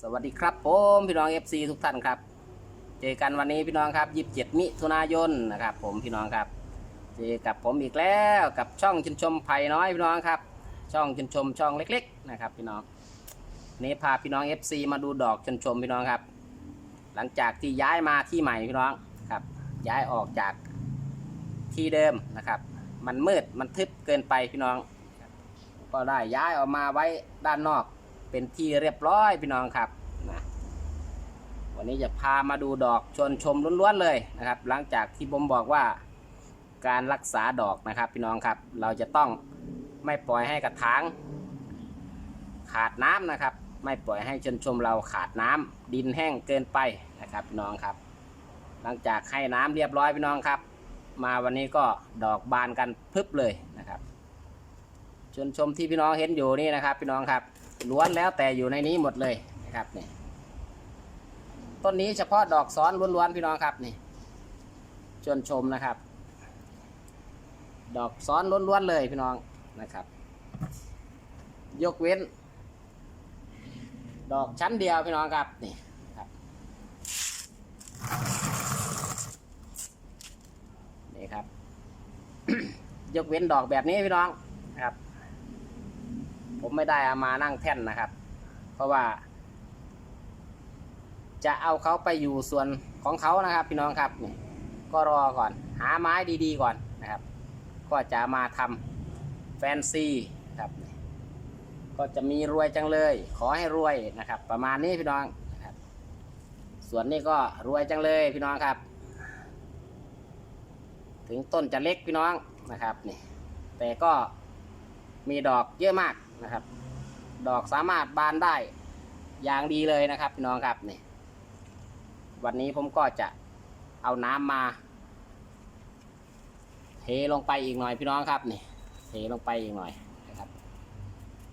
สวัสดีครับผมพี่น้อง FC ทุกท่านครับ เจอกันวันนี้พี่น้องครับ 27 มิถุนายนนะครับ ผมพี่น้องครับ เจอกับผมอีกแล้วกับช่องชินชมไผ่น้อยพี่น้องครับ ช่องชินชมช่องเล็ก ๆ นะครับ พี่น้องนี้พาพี่น้อง FC มาดูดอกชินชมพี่น้องครับ หลังจากที่ย้ายมาที่ใหม่พี่น้องครับ ย้ายออกจากที่เดิมนะครับ มันมืดมันทึบเกินไปพี่น้อง ก็ได้ย้ายออกมาไว้ด้านนอก เป็นที่เรียบร้อยพี่น้องครับนะวันนี้จะพามาดูดอกชวนชมล้วนๆเลยนะครับ หลังจากที่ผมบอกว่าการรักษาดอกนะครับพี่น้องครับ เราจะต้องไม่ปล่อยให้กระถางขาดน้ำนะครับ ไม่ปล่อยให้ชนชมเราขาดน้ำดินแห้งเกินไปนะครับพี่น้องครับ หลังจากให้น้ำเรียบร้อยพี่น้องครับ มาวันนี้ก็ดอกบานกันพึบเลยนะครับชนชมที่พี่น้องเห็นอยู่นี่นะครับ พี่น้องครับ ล้วนแล้วแต่อยู่ในนี้หมดเลยนะครับนี่ต้นนี้เฉพาะดอกซ้อนล้วนๆพี่น้องครับนี่ชวนชมนะครับ ดอกซ้อนล้วนๆเลยพี่น้องนะครับ ยกเว้น ดอกชั้นเดียวพี่น้องครับนี่ครับนี่ครับ ยกเว้นดอกแบบนี้พี่น้องนะครับ ผมไม่ได้เอามานั่งแท่นนะครับ เพราะว่า จะเอาเขาไปอยู่ส่วนของเขานะครับ พี่น้องครับนี่ก็รอก่อน หาไม้ดีๆก่อนนะครับ ก็จะมาทำแฟนซีครับ ก็จะมีรวยจังเลย ขอให้รวยนะครับ ประมาณนี้พี่น้องนะครับ ส่วนนี้ก็รวยจังเลยพี่น้องครับ ถึงต้นจะเล็กพี่น้องนะครับนี่แต่ก็มีดอกเยอะมาก นะครับ ดอกสามารถบานได้ อย่างดีเลยนะครับพี่น้องครับนี่วันนี้ผมก็จะเอาน้ำมาเทลงไปอีกหน่อยพี่น้องครับนี่เทลงไปอีกหน่อยนะครับ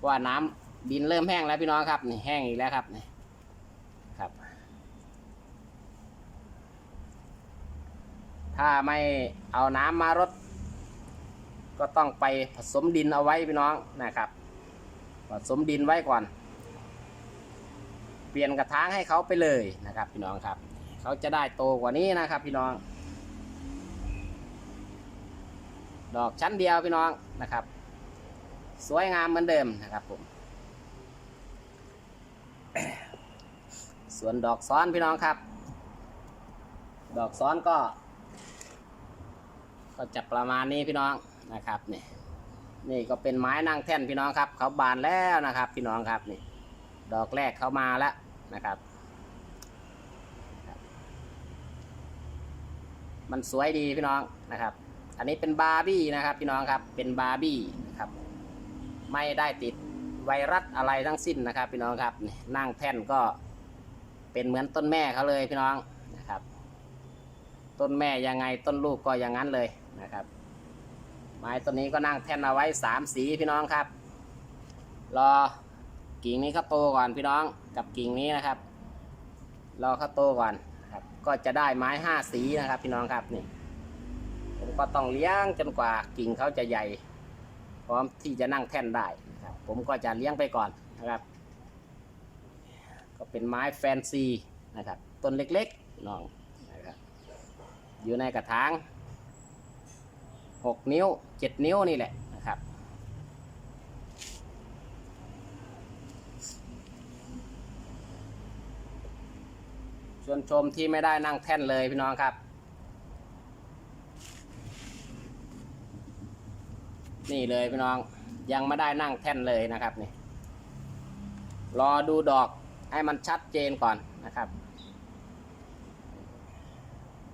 ว่าน้ำดินเริ่มแห้งแล้วพี่น้องครับนี่แห้งอีกแล้วครับนี่ครับ ถ้าไม่เอาน้ำมารดก็ต้องไปผสมดินเอาไว้พี่น้องนะครับ สมดินไว้ก่อน เปลี่ยนกระถางให้เขาไปเลยนะครับ พี่น้องครับ เขาจะได้โตกว่านี้นะครับ พี่น้อง ดอกชั้นเดียวพี่น้องนะครับ สวยงามเหมือนเดิมนะครับผมส่วนดอกซ้อนพี่น้องครับ ดอกซ้อนก็ ก็จะประมาณนี้พี่น้องนะครับนี่ นี่ก็เป็นไม้นั่งแท่นพี่น้องครับ เขาบานแล้วนะครับ พี่น้องครับนี่ ดอกแรกเขามาแล้วนะครับ มันสวยดีพี่น้องนะครับ อันนี้เป็นบาร์บี้นะครับ พี่น้องครับเป็นบาร์บี้นะครับ ไม่ได้ติดไวรัสอะไรทั้งสิ้นนะครับ พี่น้องครับนี่นั่งแท่นก็เป็นเหมือนต้นแม่เขาเลยพี่น้องนะครับ ต้นแม่ยังไงต้นลูกก็อย่างนั้นเลยนะครับ ไม้ต้นนี้ก็นั่งแท่นเอาไว้สามสีพี่น้องครับ รอกิ่งนี้เขาโตก่อนพี่น้องกับกิ่งนี้นะครับ รอเขาโตก่อนครับ ก็จะได้ไม้ห้าสีนะครับ พี่น้องครับนี่ผมก็ต้องเลี้ยงจนกว่ากิ่งเขาจะใหญ่ พร้อมที่จะนั่งแท่นได้ครับผมก็จะเลี้ยงไปก่อนนะครับ ก็เป็นไม้แฟนซีนะครับต้นเล็กๆน้องนะครับอยู่ในกระถาง หกนิ้วเจ็ดนิ้วนี่แหละนะครับ ชวนชมที่ไม่ได้นั่งแท่นเลยพี่น้องครับ นี่เลยพี่น้องยังไม่ได้นั่งแท่นเลยนะครับนี่รอดูดอกให้มันชัดเจนก่อนนะครับ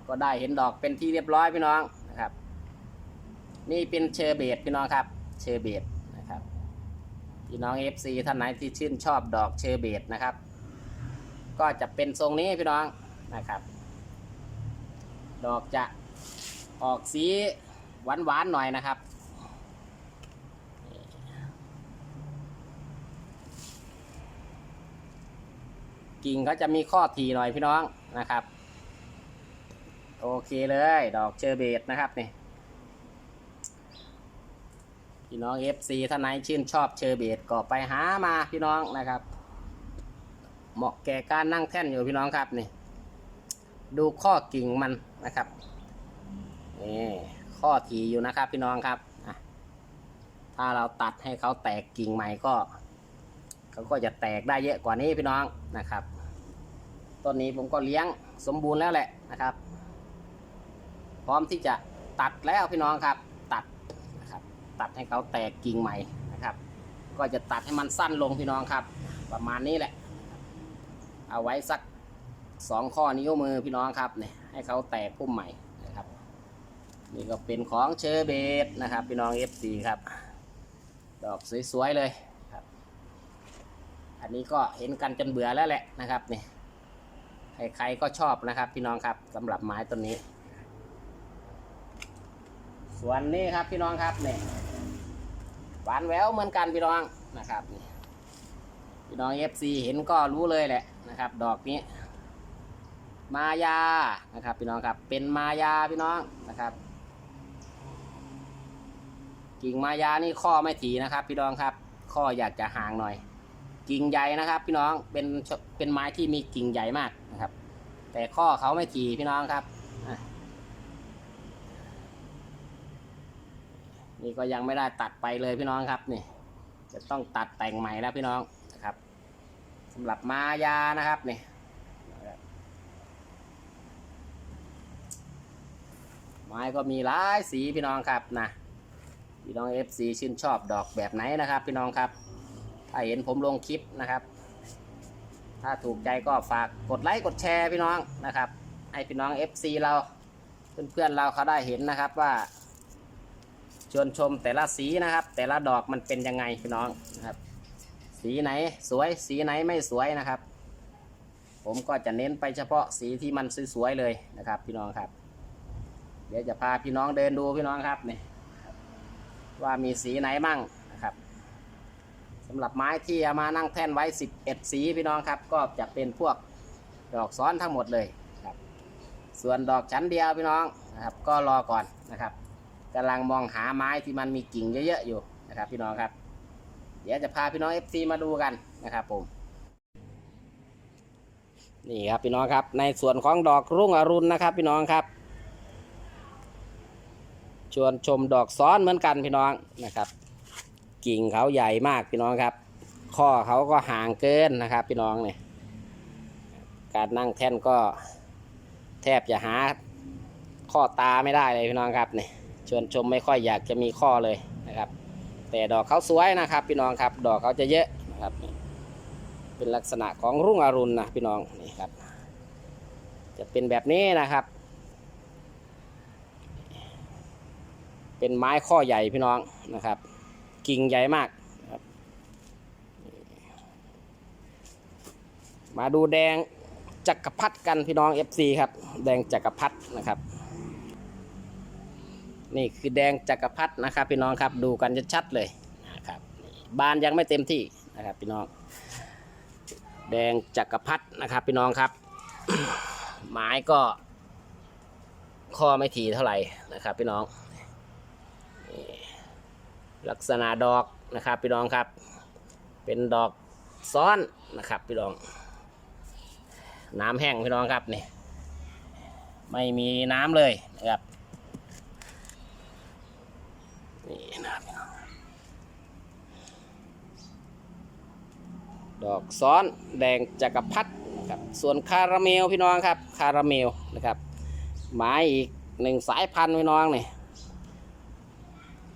ก็ได้เห็นดอกเป็นที่เรียบร้อยพี่น้อง นี่เป็นเชอร์เบตพี่น้องครับ เชอร์เบตนะครับ พี่น้อง FC ท่านไหนที่ชื่นชอบดอกเชอร์เบตนะครับ ก็จะเป็นทรงนี้พี่น้องนะครับ ดอกจะออกสีหวานหวานๆหน่อยนะครับ กิ่งเขาจะมีข้อทีหน่อยพี่น้องนะครับ โอเคเลย ดอกเชอร์เบตนะครับนี่ พี่น้อง FC ท่านไหนชื่นชอบเชอร์เบตก็ไปหามาพี่น้องนะครับ เหมาะแก่การนั่งแท่นอยู่พี่น้องครับนี่ ดูข้อกิ่งมันนะครับนี่ข้อถีอยู่นะครับพี่น้องครับถ้าเราตัดให้เขาแตกกิ่งใหม่ก็เขาก็จะแตกได้เยอะกว่านี้พี่น้องนะครับต้นนี้ผมก็เลี้ยงสมบูรณ์แล้วแหละนะครับ พร้อมที่จะตัดแล้วพี่น้องครับ ตัดให้เขาแตกกิ่งใหม่นะครับ ก็จะตัดให้มันสั้นลงพี่น้องครับ ประมาณนี้แหละ เอาไว้สักสองข้อนิ้วมือพี่น้องครับเนี่ยให้เขาแตกพุ่มใหม่นะครับ นี่ก็เป็นของเชอร์เบตนะครับ พี่น้อง FC ครับ ดอกสวยๆเลยครับ อันนี้ก็เห็นกันจนเบื่อแล้วแหละนะครับนี่ใครๆก็ชอบนะครับ พี่น้องครับสำหรับไม้ต้นนี้ ส่วนนี้ครับพี่น้องครับเนี่ย หวานแหววเหมือนกันพี่น้องนะครับนี่พี่น้อง FC เห็นก็รู้เลยแหละนะครับ ดอกนี้ มายานะครับ พี่น้องครับ เป็นมายาพี่น้องนะครับกิ่งมายานี่ข้อไม่ถี่นะครับ พี่น้องครับ ข้ออยากจะห่างหน่อย กิ่งใหญ่นะครับ พี่น้องเป็นเป็นไม้ที่มีกิ่งใหญ่มากนะครับ แต่ข้อเขาไม่ถี่พี่น้องครับอะ นี่ก็ยังไม่ได้ตัดไปเลยพี่น้องครับนี่ จะต้องตัดแต่งใหม่แล้วพี่น้องนะครับสำหรับมายานะครับนี่ไม้ก็มีหลายสีพี่น้องครับนะพี่น้อง FC ชื่นชอบดอกแบบไหนนะครับ พี่น้องครับ ถ้าเห็นผมลงคลิปนะครับ ถ้าถูกใจก็ฝากกดไลค์กดแชร์พี่น้องนะครับ ให้พี่น้อง FC เราเพื่อนๆเราเขาได้เห็นนะครับว่า ชวนชมแต่ละสีนะครับ แต่ละดอกมันเป็นยังไงพี่น้องนะครับ สีไหนสวยสีไหนไม่สวยนะครับ ผมก็จะเน้นไปเฉพาะสีที่มันสวยๆเลยนะครับ พี่น้องครับ เดี๋ยวจะพาพี่น้องเดินดูพี่น้องครับนี่ว่ามีสีไหนมั่งนะครับสำหรับไม้ที่เอามานั่งแท่นไว้ 11 สีพี่น้องครับ ก็จะเป็นพวกดอกซ้อนทั้งหมดเลยครับ ส่วนดอกชั้นเดียวพี่น้องนะครับ ก็รอก่อนนะครับ กำลังมองหาไม้ที่มันมีกิ่งเยอะๆอยู่นะครับ พี่น้องครับ เดี๋ยวจะพาพี่น้อง FC มาดูกันนะครับผมนี่ครับพี่น้องครับ ในส่วนของดอกรุ่งอรุณนะครับ พี่น้องครับ ชวนชมดอกซ้อนเหมือนกันพี่น้องนะครับ กิ่งเขาใหญ่มากพี่น้องครับ ข้อเขาก็ห่างเกินนะครับ พี่น้องเนี่ยการนั่งแท่นก็แทบจะหาข้อตาไม่ได้เลยพี่น้องครับเนี่ย ชวนชมไม่ค่อยอยากจะมีข้อเลยนะครับ แต่ดอกเขาสวยนะครับ พี่น้องครับ ดอกเขาจะเยอะนะครับ เป็นลักษณะของรุ่งอรุณนะพี่น้องนี่ครับ จะเป็นแบบนี้นะครับ เป็นไม้ข้อใหญ่พี่น้องนะครับ กิ่งใหญ่มากมาดูแดงจักรพรรดิกันพี่น้อง FC ครับ แดงจักรพรรดินะครับ นี่คือแดงจักรพรรดินะครับ พี่น้องครับดูกันชัดๆเลยนะครับบานยังไม่เต็มที่นะครับพี่น้อง แดงจักรพรรดินะครับพี่น้องครับไม้ก็ข้อไม่ถี่เท่าไหร่นะครับ พี่น้องลักษณะดอกนะครับ พี่น้องครับ เป็นดอกซ้อนนะครับ พี่น้อง น้ำแห้งพี่น้องครับนี่ไม่มีน้ำเลยนะครับนี่นะครับพี่น้อง ดอกซ้อนแดงจักรพรรดินะครับส่วนคาราเมลพี่น้องครับคาราเมลนะครับไม้อีกหนึ่งสายพันธุ์พี่น้องนี่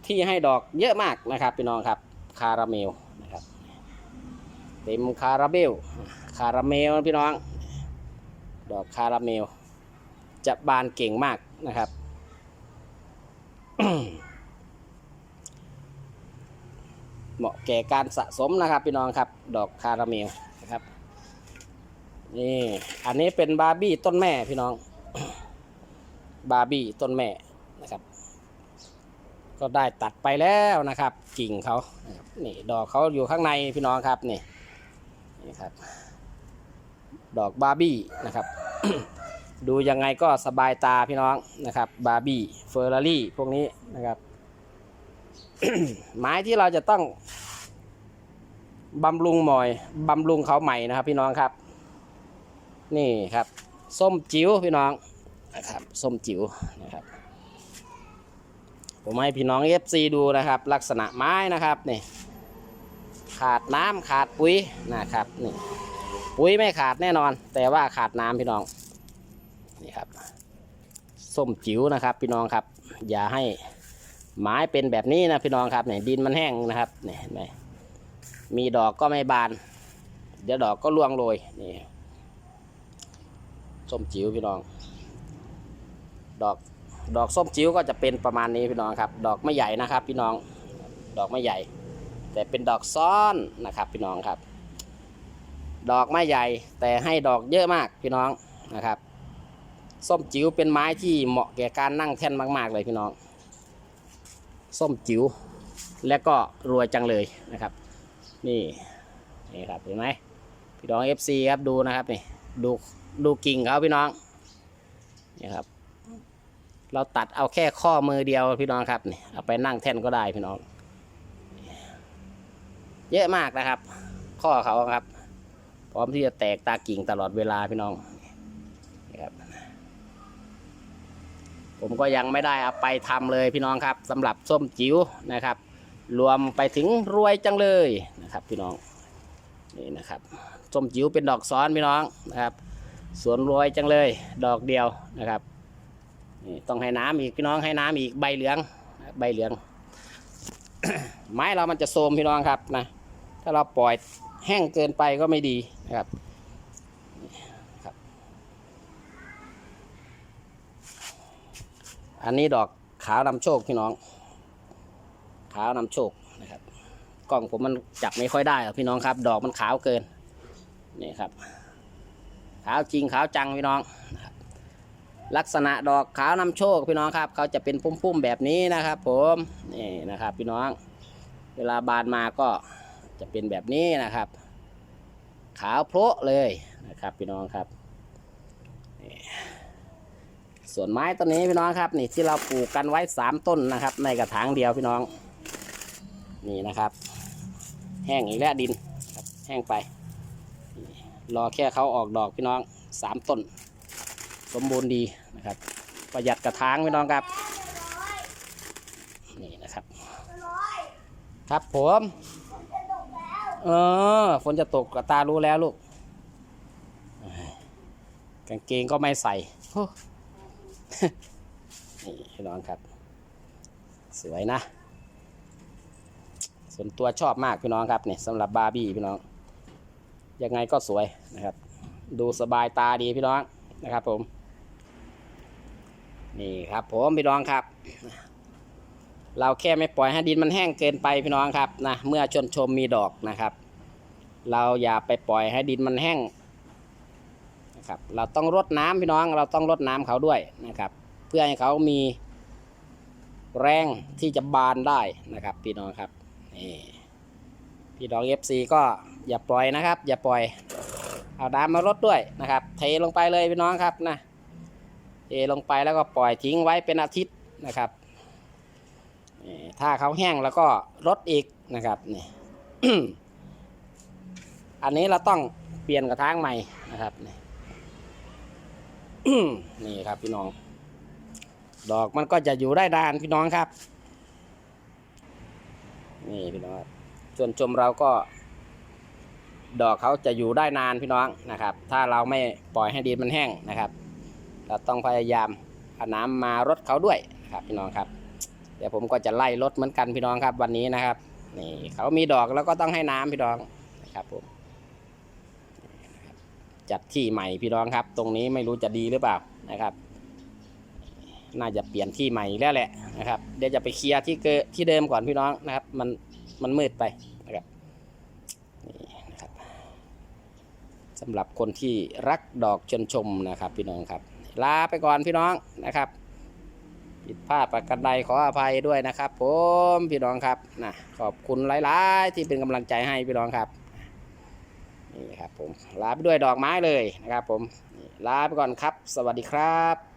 ที่ให้ดอกเยอะมากนะครับพี่น้องครับคาราเมลนะครับเต็มคาราเบลคาราเมลพี่น้อง ดอกคาราเมล จะบานเก่งมากนะครับ เหมาะแก่การสะสมนะครับพี่น้องครับ ดอกคาราเมลนะครับ นี่อันนี้เป็นบาร์บี้ต้นแม่พี่น้อง บาร์บี้ต้นแม่นะครับ ก็ได้ตัดไปแล้วนะครับ กิ่งเขานี่ดอกเขาอยู่ข้างในพี่น้องครับนี่นี่ครับ ดอกบาร์บี้นะครับดูยังไงก็สบายตาพี่น้องนะครับบาร์บี้เฟอร์รารี่พวกนี้นะครับ ไม้ที่เราจะต้องบำรุงหมอยบำรุงเขาใหม่นะครับ พี่น้องครับ นี่ครับ ส้มจิ๋วพี่น้องนะครับ ส้มจิ๋วนะครับ ผมให้พี่น้อง FC ดูนะครับ ลักษณะไม้นะครับนี่ขาดน้ำขาดปุ๋ยนะครับนี่ปุ๋ยไม่ขาดแน่นอน แต่ว่าขาดน้ำพี่น้องนี่ครับ ส้มจิ๋วนะครับ พี่น้องครับ อย่าให้ ไม้เป็นแบบนี้นะพี่น้องครับเนี่ยดินมันแห้งนะครับเนี่ยเห็นไหมมีดอกก็ไม่บาน เดี๋ยวดอกก็ร่วงโรยนี่ส้มจิ๋วพี่น้อง ดอกดอกส้มจิ๋วก็จะเป็นประมาณนี้พี่น้องครับ ดอกไม่ใหญ่นะครับ พี่น้องดอกไม่ใหญ่ แต่เป็นดอกซ้อนนะครับ พี่น้องครับ ดอกไม่ใหญ่แต่ให้ดอกเยอะมากพี่น้องนะครับ ส้มจิ๋วเป็นไม้ที่เหมาะแก่การนั่งแท่นมาก ๆ เลยพี่น้อง ส้มจิ๋วและก็รวยจังเลยนะครับ นี่นี่ครับเห็นไหมพี่น้อง FC ครับดูนะครับนี่ดูดูกิ่งเขาพี่น้องนี่ครับ เราตัดเอาแค่ข้อมือเดียวพี่น้องครับนี่เอาไปนั่งแท่นก็ได้พี่น้อง เยอะมากนะครับ ข้อเขาครับ พร้อมที่จะแตกตากิ่งตลอดเวลาพี่น้องนี่ครับ ผมก็ยังไม่ได้เอาไปทำเลยพี่น้องครับสำหรับส้มจิ๋วนะครับ รวมไปถึงรวยจังเลยนะครับ พี่น้องนี่นะครับส้มจิ๋วเป็นดอกซ้อนพี่น้องนะครับ สวนรวยจังเลย ดอกเดียวนะครับนี่ต้องให้น้ำอีกพี่น้องให้น้ำอีกใบเหลืองใบเหลือง ไม้เรามันจะโทมพี่น้องครับนะถ้าเราปล่อยแห้งเกินไปก็ไม่ดีนะครับนี่ครับ อันนี้ดอกขาวนำโชคพี่น้อง ขาวนำโชคนะครับ กล้องผมมันจับไม่ค่อยได้หรอกพี่น้องครับ ดอกมันขาวเกินนี่ครับ ขาวจริงขาวจังพี่น้องลักษณะดอกขาวนำโชคพี่น้องครับ เขาจะเป็นพุ่มๆแบบนี้นะครับ ผมนี่นะครับ พี่น้อง เวลาบานมาก็จะเป็นแบบนี้นะครับ ขาวโพละเลยนะครับ พี่น้องครับ ส่วนไม้ต้นนี้พี่น้องครับ นี่ที่เราปลูกกันไว้สามต้นนะครับ ในกระถางเดียวพี่น้อง นี่นะครับ แห้งอีกแล้วดินครับแห้งไป รอแค่เขาออกดอกพี่น้องสามต้น สมบูรณ์ดีนะครับ ประหยัดกระถางพี่น้องครับนี่นะครับ ครับผมเออฝนจะตกกบตารู้แล้วลูกกางเกงก็ไม่ใส่ นี่พี่น้องครับ สวยนะ ส่วนตัวชอบมากพี่น้องครับเนี่ยสำหรับบาร์บี้พี่น้อง ยังไงก็สวยนะครับ ดูสบายตาดีพี่น้องนะครับ ผม นี่ครับผมพี่น้องครับ เราแค่ไม่ปล่อยให้ดินมันแห้งเกินไปพี่น้องครับนะเมื่อชนชมมีดอกนะครับ เราอย่าไปปล่อยให้ดินมันแห้งนะครับ เราต้องรดน้ำพี่น้อง เราต้องรดน้ำเขาด้วยนะครับ พื่อให้เขามีแรงที่จะบานได้นะครับพี่น้องครับนี่พี่น้องเอฟซีก็อย่าปล่อยนะครับ อย่าปล่อย เอาน้ำมารดด้วยนะครับ เทลงไปเลยพี่น้องครับนะเทลงไปแล้วก็ปล่อยทิ้งไว้เป็นอาทิตย์นะครับนี่ถ้าเขาแห้งแล้วก็รดอีกนะครับนี่อันนี้เราต้องเปลี่ยนกระถางใหม่นะครับนี่ครับพี่น้อง ดอกมันก็จะอยู่ได้นานพี่น้องครับ นี่พี่น้องส่วนชมเราก็ ดอกเขาจะอยู่ได้นานพี่น้องนะครับ ถ้าเราไม่ปล่อยให้ดินมันแห้งนะครับ เราต้องพยายามเอาน้ำมารดเขาด้วยนะครับพี่น้องครับ เดี๋ยวผมก็จะไล่รดเหมือนกันพี่น้องครับวันนี้นะครับ นี่เขามีดอกแล้วก็ต้องให้น้ำพี่น้องนะครับผมจัดที่ใหม่พี่น้องครับ ตรงนี้ไม่รู้จะดีหรือเปล่านะครับ น่าจะเปลี่ยนที่ใหม่แล้วแหละนะครับ เดี๋ยวจะไปเคลียร์ที่เกที่เดิมก่อนพี่น้องนะครับ มันมันมืดไปนะครับนี่นะครับสำหรับคนที่รักดอกชนชมนะครับ พี่น้องครับ ลาไปก่อนพี่น้องนะครับผิดพลาดประการใดขออภัยด้วยนะครับ ผมพี่น้องครับนะขอบคุณหลายๆ ที่เป็นกำลังใจให้พี่น้องครับนี่ครับผมลาไปด้วยดอกไม้เลยนะครับ ผมลาไปก่อนครับ สวัสดีครับ